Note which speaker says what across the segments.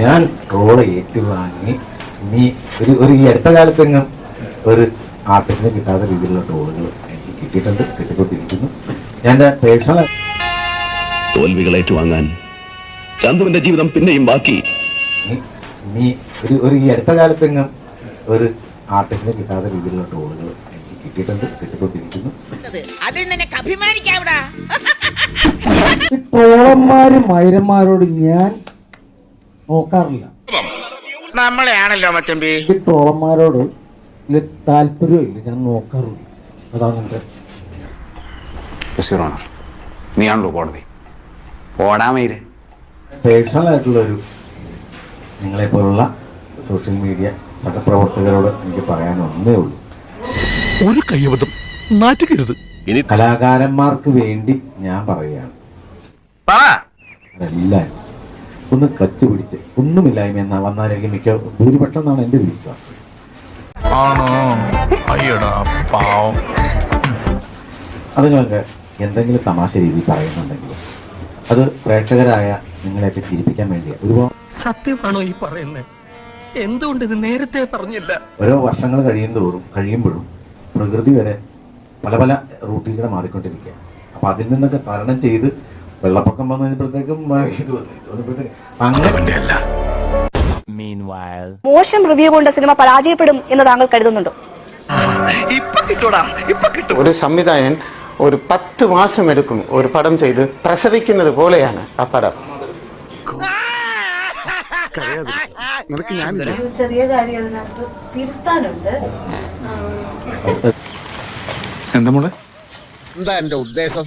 Speaker 1: ഞാൻ റോൾ ഏറ്റുവാങ്ങി. ഇനി ഒരു ഒരു ഈ അടുത്ത കാലത്തെങ്ങും ഒരു ആർട്ടിസ്റ്റിന് കിട്ടാത്ത രീതിയിലുള്ള റോളുകൾ എനിക്ക് കിട്ടിയിട്ടുണ്ട് കിട്ടിക്കൊണ്ടിരിക്കുന്നു. ഞാൻ എന്റെ പേഴ്സണൽ
Speaker 2: തോൽവികൾ ഏറ്റുവാങ്ങാൻ ചന്തുവിന്റെ ജീവിതം പിന്നെയും ബാക്കി.
Speaker 1: ഇനി ഒരു ഒരു ഈ അടുത്ത കാലത്തെങ്ങും ഒരു ആർട്ടിസ്റ്റിന് കിട്ടാത്ത രീതിയിലുള്ള റോളുകൾ എനിക്ക് കിട്ടിയിട്ടുണ്ട് കിട്ടിക്കൊണ്ടിരിക്കുന്നു.
Speaker 3: അതിൽ നിനക്ക് അഭിമാനിക്കാവിടാ.
Speaker 4: ഈ ട്രോളന്മാരും മൈരന്മാരോട് ഞാൻ നോക്കാറില്ല
Speaker 5: നമ്മളെയാണല്ലോ മച്ചമ്പി
Speaker 4: ഈ ട്രോളന്മാരോട് താല്പര്യമില്ല. ഞാൻ നോക്കാറില്ല. അതാണ്
Speaker 6: നീയാണല്ലോ കോടതി. ഓടാമയിൽ
Speaker 1: പേഴ്സണൽ ആയിട്ടുള്ളൊരു നിങ്ങളെപ്പോലുള്ള സോഷ്യൽ മീഡിയ സഹപ്രവർത്തകരോട് എനിക്ക് പറയാൻ ഒന്നേ ഉള്ളൂ.
Speaker 2: ഒരു കയ്യബദ്ധം. നാറ്റുകരുത് ഇനി
Speaker 1: കലാകാരന്മാർക്ക് വേണ്ടി ഞാൻ പറയുകയാണ്. അതെല്ലാവരും ഒന്ന് ക്ലച്ച് പിടിച്ച് ഒന്നുമില്ലായ്മ എന്നാ വന്നാലായിരിക്കും മിക്ക ഭൂരിപക്ഷം എന്നാണ് എന്റെ ഒരു വിശ്വാസം.
Speaker 7: ആണോ? അയ്യടാ പാവം.
Speaker 1: അതുങ്ങളൊക്കെ എന്തെങ്കിലും തമാശ രീതിയിൽ പറയുന്നുണ്ടെങ്കിൽ അത് പ്രേക്ഷകരായ നിങ്ങളെയൊക്കെ ചിരിപ്പിക്കാൻ വേണ്ടിയാ. ഒരുപാട്
Speaker 8: സത്യമാണോ ഈ പറയുന്നത് എന്തുകൊണ്ട് ഇത് നേരത്തെ പറഞ്ഞില്ല?
Speaker 1: ഓരോ വർഷങ്ങൾ കഴിയും തോറും കഴിയുമ്പോഴും പ്രകൃതി വരെ പല പല റൂട്ടിലൂടെ മാറിക്കൊണ്ടിരിക്കുക അപ്പൊ അതിൽ നിന്നൊക്കെ തരണം ചെയ്ത് വെള്ളപ്പൊക്കം ഇത് വന്നു ഇത് വന്നപ്പോഴത്തേക്കും. അങ്ങനെ
Speaker 9: മോശം റിവ്യൂ കൊണ്ട് സിനിമ പരാജയപ്പെടും എന്ന് താങ്കൾ കരുതുന്നുണ്ടോ?
Speaker 10: ഒരു സംവിധായകൻ ഒരു പത്ത് മാസം എടുക്കും ഒരു പടം ചെയ്ത് പ്രസവിക്കുന്നത് പോലെയാണ് ആ പടം.
Speaker 9: ചെറിയ കാര്യം അതിനകത്ത് തിരുത്താനുണ്ട്.
Speaker 6: എന്താ മോളെ?
Speaker 5: എന്താ എന്റെ ഉദ്ദേശം?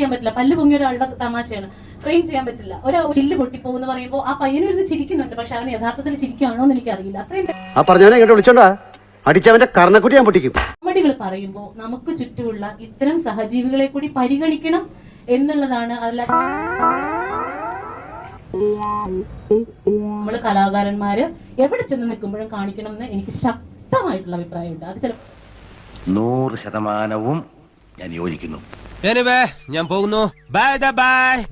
Speaker 11: ചെയ്യാൻ പറ്റില്ല. പല്ല് പൊങ്ങിയ ഒരാളുടെ തമാശയാണ്. ഫ്രെയിം ചെയ്യാൻ പറ്റില്ല. ഒരു ചില്ല് പൊട്ടിപ്പോകുന്ന പറയുമ്പോൾ ആ പയ്യനിരുന്ന് ചിരിക്കുന്നുണ്ട്. പക്ഷെ അവൻ യഥാർത്ഥത്തിൽ ചിരിക്കുകയാണോ എന്ന് എനിക്കറിയില്ല. അത്രയും
Speaker 8: ആ പറഞ്ഞവനെ ഇങ്ങോട്ട് വിളിച്ചോണ്ടാ. അടിച്ചവന്റെ കർണക്കുട്ടി ഞാൻ പൊട്ടിക്കും.
Speaker 11: കോമഡികൾ പറയുമ്പോൾ നമുക്ക് ചുറ്റുമുള്ള ഇത്തരം സഹജീവികളെ കൂടി പരിഗണിക്കണം എന്നുള്ളതാണ് അതിൽ നമ്മൾ കലാകാരന്മാര് എവിടെ ചെന്ന് നിൽക്കുമ്പോഴും കാണിക്കണം എന്ന് എനിക്ക് ശക്തമായിട്ടുള്ള അഭിപ്രായമുണ്ട്. അത് ചില
Speaker 2: നൂറ് ശതമാനവും ഞാൻ യോജിക്കുന്നു.
Speaker 8: ഞാൻ പോകുന്നു. Bye bye